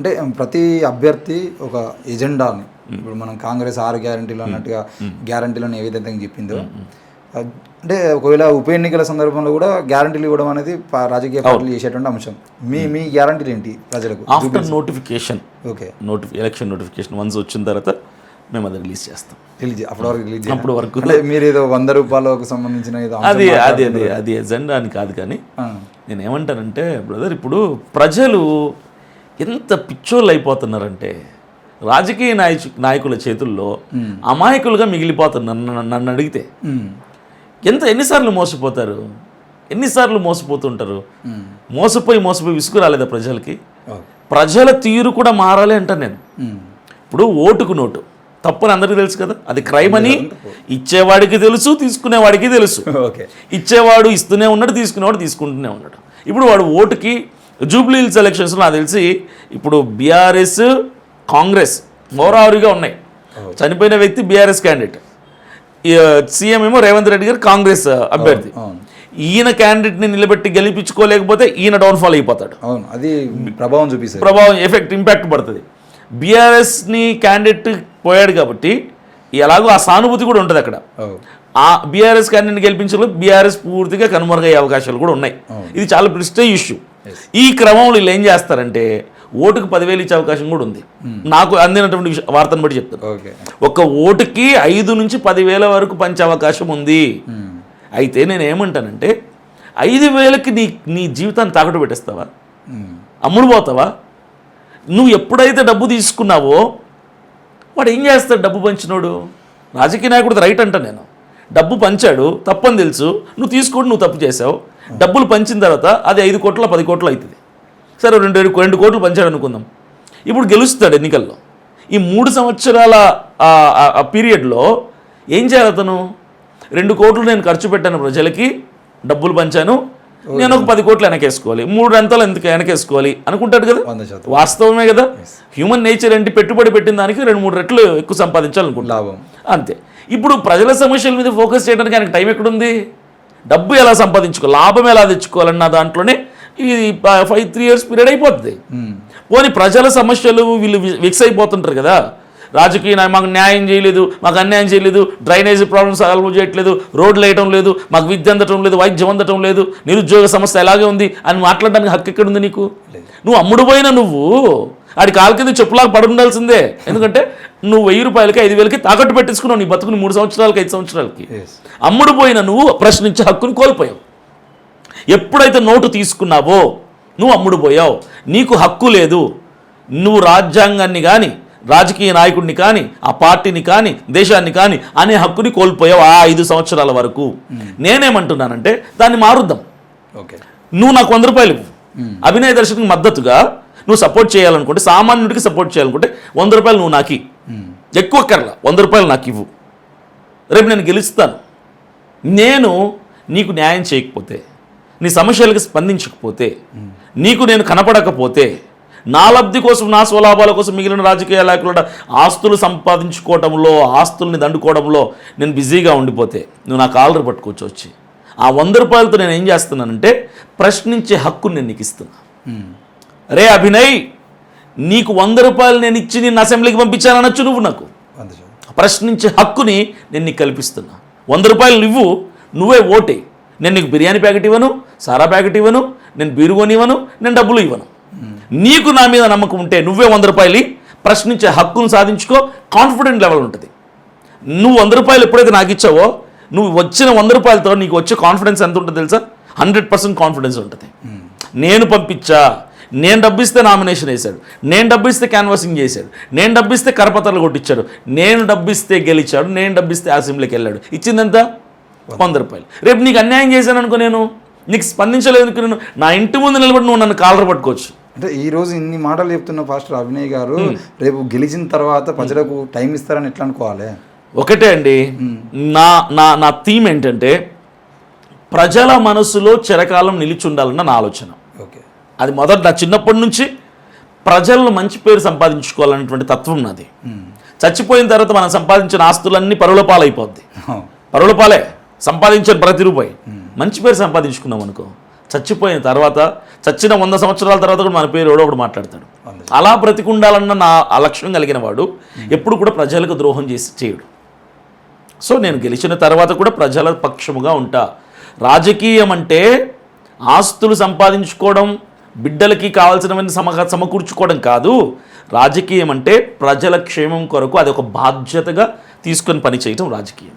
అంటే ప్రతి అభ్యర్థి ఒక ఎజెండాని. ఇప్పుడు మనం కాంగ్రెస్ ఆరు గ్యారంటీలు అన్నట్టుగా గ్యారంటీలను ఏ విధంగా చెప్పిందో. అంటే ఒకవేళ ఉప ఎన్నికల సందర్భంలో కూడా గ్యారంటీలు ఇవ్వడం అనేది రాజకీయ పార్టీలు చేసేటువంటి అంశం. మీ మీ గ్యారంటీలు ఏంటి ప్రజలకు? After notification. ఓకే. నోటిఫి ఎలక్షన్ నోటిఫికేషన్ వన్స్ వచ్చిన తర్వాత మేము అది రిలీజ్ చేస్తాం. రిలీజ్ అప్పటి వరకు రిలీజ్. అప్పటి వరకు. మీరు ఏదో వంద రూపాయలకు సంబంధించిన అది అది అది అది ఎజెండా అని కాదు కానీ నేను ఏమంటానంటే బ్రదర్ ఇప్పుడు ప్రజలు ఎంత పిచ్చోళ్ళు అయిపోతున్నారంటే రాజకీయ నాయ నాయకుల చేతుల్లో అమాయకులుగా మిగిలిపోతున్నారు నన్ను- నన్ను అడిగితే ఎంత ఎన్నిసార్లు మోసపోతారు? ఎన్నిసార్లు మోసపోతుంటారు? మోసపోయి మోసపోయి విసుగు రాలేదా ప్రజలకి. ప్రజల తీరు కూడా మారాలి అంటాను నేను. ఇప్పుడు ఓటుకు నోటు. తప్పని అందరికీ తెలుసు కదా? అది క్రైమ్ అని ఇచ్చేవాడికి తెలుసు తీసుకునేవాడికి తెలుసు. ఓకే. ఇచ్చేవాడు ఇస్తూనే ఉన్నాడు తీసుకునేవాడు తీసుకుంటూనే ఉన్నాడు. ఇప్పుడు వాడు ఓటుకి జూబ్లీ హిల్స్ ఎలక్షన్స్లో నాకు తెలిసి ఇప్పుడు బీఆర్ఎస్ కాంగ్రెస్ మోరావరిగా ఉన్నాయి. చనిపోయిన వ్యక్తి బీఆర్ఎస్ క్యాండిడేట్ సీఎం ఏమో రేవంత్ రెడ్డి గారు కాంగ్రెస్ అభ్యర్థి. ఈయన క్యాండిడేట్ని నిలబెట్టి గెలిపించుకోలేకపోతే ఈయన డౌన్ఫాల్ అయిపోతాడు. అవును అది ప్రభావం చూపిస్తారు ప్రభావం ఎఫెక్ట్ ఇంపాక్ట్ పడుతుంది. బీఆర్ఎస్ని క్యాండిడేట్ పోయాడు కాబట్టి ఎలాగో ఆ సానుభూతి కూడా ఉంటుంది అక్కడ. ఆ బీఆర్ఎస్ క్యాండిడేట్ గెలిపించడంలో బీఆర్ఎస్ పూర్తిగా కనుమరుగయ్యే అవకాశాలు కూడా ఉన్నాయి. ఇది చాలా ప్రిస్టేజ్ ఇష్యూ ఈ క్రమంలో వీళ్ళు ఏం చేస్తారంటే ఓటుకు పదివేలు ఇచ్చే అవకాశం కూడా ఉంది. నాకు అందినటువంటి వార్తను బట్టి చెప్తాను ఓకే ఒక ఓటుకి ఐదు నుంచి పదివేల వరకు పంచే అవకాశం ఉంది. ఉమ్, అయితే నేను ఏమంటానంటే ఐదు వేలకి నీ నీ జీవితాన్ని తాకట్టు పెట్టేస్తావా? ఉమ్, అమ్ముడు పోతావా? నువ్వు ఎప్పుడైతే డబ్బు తీసుకున్నావో వాడు ఏం చేస్తాడు డబ్బు పంచినోడు? రాజకీయ నాయకుడు రైట్ అంట నేను. డబ్బు పంచాడు తప్పని తెలుసు. నువ్వు తీసుకొని నువ్వు తప్పు చేసావు. డబ్బులు పంచిన తర్వాత అది ఐదు కోట్ల పది కోట్లు అవుతుంది. సరే రెండు రెండు కోట్లు పంచాడు అనుకుందాం. ఇప్పుడు గెలుస్తాడు ఎన్నికల్లో. ఈ మూడు సంవత్సరాల ఆ- పీరియడ్లో ఏం చేయాలి అతను? రెండు కోట్లు నేను ఖర్చు పెట్టాను ప్రజలకి డబ్బులు పంచాను నేను ఒక పది కోట్లు వెనకేసుకోవాలి మూడు అంతలు ఎందుకు వెనకేసుకోవాలి అనుకుంటాడు కదా? వాస్తవమే కదా? హ్యూమన్ నేచర్ ఏంటి పెట్టుబడి పెట్టిన దానికి రెండు మూడు రెట్లు ఎక్కువ సంపాదించాలనుకుంటా లాభం. అంతే. ఇప్పుడు ప్రజల సమస్యల మీద ఫోకస్ చేయడానికి ఆయనకు టైం ఎక్కడుంది? డబ్బు ఎలా సంపాదించుకో లాభం ఎలా తెచ్చుకోవాలన్న దాంట్లోనే ఈ ఫైవ్ త్రీ ఇయర్స్ పీరియడ్ అయిపోతుంది పోనీ ప్రజల సమస్యలు వీళ్ళు విక్స్ అయిపోతుంటారు కదా. రాజకీయ మాకు న్యాయం చేయలేదు మాకు అన్యాయం చేయలేదు డ్రైనేజ్ ప్రాబ్లమ్స్ సాల్వ్ చేయట్లేదు రోడ్లు వేయటం లేదు మాకు విద్య అందటం లేదు వైద్యం అందటం లేదు నిరుద్యోగ సమస్య ఎలాగే ఉంది అని మాట్లాడడానికి హక్కు ఎక్కడుంది నీకు? నువ్వు అమ్ముడు పోయిన నువ్వు. ఆడి కాలు కింద చెప్పులాగా పడి ఉండాల్సిందే. ఎందుకంటే నువ్వు వెయ్యి రూపాయలకి ఐదు వేలకి తాకట్టు పెట్టించుకున్నావు నీ బతుకుని మూడు సంవత్సరాలకి ఐదు సంవత్సరాలకి. అమ్ముడు పోయిన నువ్వు ప్రశ్నించే హక్కుని కోల్పోయావు. ఎప్పుడైతే నోటు తీసుకున్నావో నువ్వు అమ్ముడు పోయావు. నీకు హక్కు లేదు. నువ్వు రాజ్యాంగాన్ని కానీ రాజకీయ నాయకుడిని కానీ ఆ పార్టీని కానీ దేశాన్ని కానీ అనే హక్కుని కోల్పోయావు ఆ ఐదు సంవత్సరాల వరకు. నేనేమంటున్నానంటే దాన్ని మారుద్దాం. ఓకే నువ్వు నాకు వంద రూపాయలు ఇవ్వు. అభినయ దర్శకునికి మద్దతుగా నువ్వు సపోర్ట్ చేయాలనుకుంటే సామాన్యుడికి సపోర్ట్ చేయాలనుకుంటే వంద రూపాయలు నువ్వు నాకు ఎక్కువ కర్ల వంద రూపాయలు నాకు ఇవ్వు. రేపు నేను గెలుస్తాను. నేను నీకు న్యాయం చేయకపోతే నీ సమస్యలకు స్పందించకపోతే నీకు నేను కనపడకపోతే నా లబ్ధి కోసం నా స్వలాభాల కోసం మిగిలిన రాజకీయ నాయకుల ఆస్తులు సంపాదించుకోవడంలో ఆస్తుల్ని దండుకోవడంలో నేను బిజీగా ఉండిపోతే నువ్వు నా కాలర్ పట్టుకోవచ్చు వచ్చి ఆ వంద రూపాయలతో నేను ఏం చేస్తున్నానంటే ప్రశ్నించే హక్కుని నేను నీకు ఇస్తున్నా. రే అభినయ్ నీకు వంద రూపాయలు నేను ఇచ్చి నిన్ను అసెంబ్లీకి పంపించాననొచ్చు నువ్వు నాకు. ప్రశ్నించే హక్కుని నేను నీకు కల్పిస్తున్నా. వంద రూపాయలు నువ్వు నువ్వే ఓటే. నేను నీకు బిర్యానీ ప్యాకెట్ ఇవ్వను సారా ప్యాకెట్ ఇవ్వను నేను బీరుగోని ఇవ్వను నేను డబ్బులు ఇవ్వను. నీకు నా మీద నమ్మకం ఉంటే నువ్వే వంద రూపాయలు ప్రశ్నించే హక్కును సాధించుకో కాన్ఫిడెంట్ లెవెల్ ఉంటుంది. నువ్వు వంద రూపాయలు ఎప్పుడైతే నాకు ఇచ్చావో నువ్వు వచ్చిన వంద రూపాయలతో నీకు వచ్చే కాన్ఫిడెన్స్ ఎంత ఉంటుంది తెలుసా? హండ్రెడ్ పర్సెంట్ కాన్ఫిడెన్స్ ఉంటుంది. నేను పంపించా నేను డబ్బు ఇస్తే నామినేషన్ వేశాడు. నేను డబ్బు ఇస్తే క్యాన్వాసింగ్ చేశాడు. నేను డబ్బు ఇస్తే కరపత్రాలు కొట్టించాడు. నేను డబ్బు ఇస్తే గెలిచాడు. నేను డబ్బు ఇస్తే అసెంబ్లీకి వెళ్ళాడు. ఇచ్చిందెంత? వంద రూపాయలు. రేపు నీకు అన్యాయం చేశాను అనుకో నేను. నీకు స్పందించలేదు అనుకో నేను. నా ఇంటి ముందు నిలబడి నువ్వు నన్ను కాలర్ పట్టుకోవచ్చు. అంటే ఈ రోజు ఇన్ని మాటలు చెప్తున్న పాస్టర్ అభినయ్ గారు రేపు గెలిచిన తర్వాత ప్రజలకు టైం ఇస్తారని ఎట్లా అనుకోవాలి? ఒకటే అండి. నా నా నా థీమ్ ఏంటంటే ప్రజల మనసులో చిరకాలం నిలిచి ఉండాలన్న నా ఆలోచన. అది మొదట నా చిన్నప్పటి నుంచి ప్రజలను మంచి పేరు సంపాదించుకోవాలన్నటువంటి తత్వం నాది. చచ్చిపోయిన తర్వాత మనం సంపాదించిన ఆస్తులన్నీ పరుల పాలైపోద్ది. పరుల పాలే. సంపాదించిన ప్రతి రూపాయి. మంచి పేరు సంపాదించుకున్నాం అనుకో చచ్చిపోయిన తర్వాత చచ్చిన వంద సంవత్సరాల తర్వాత కూడా మన పేరు ఎవడో ఒకడు మాట్లాడతాడు. అలా బ్రతికుండాలన్న నా ఆ లక్ష్యం కలిగిన వాడు ఎప్పుడు కూడా ప్రజలకు ద్రోహం చేసి చేయడు. సో నేను గెలిచిన తర్వాత కూడా ప్రజల పక్షముగా ఉంటా. రాజకీయం అంటే ఆస్తులు సంపాదించుకోవడం బిడ్డలకి కావాల్సినవన్నీ సమ సమకూర్చుకోవడం కాదు. రాజకీయం అంటే ప్రజల క్షేమం కొరకు అది ఒక బాధ్యతగా తీసుకొని పనిచేయటం రాజకీయం.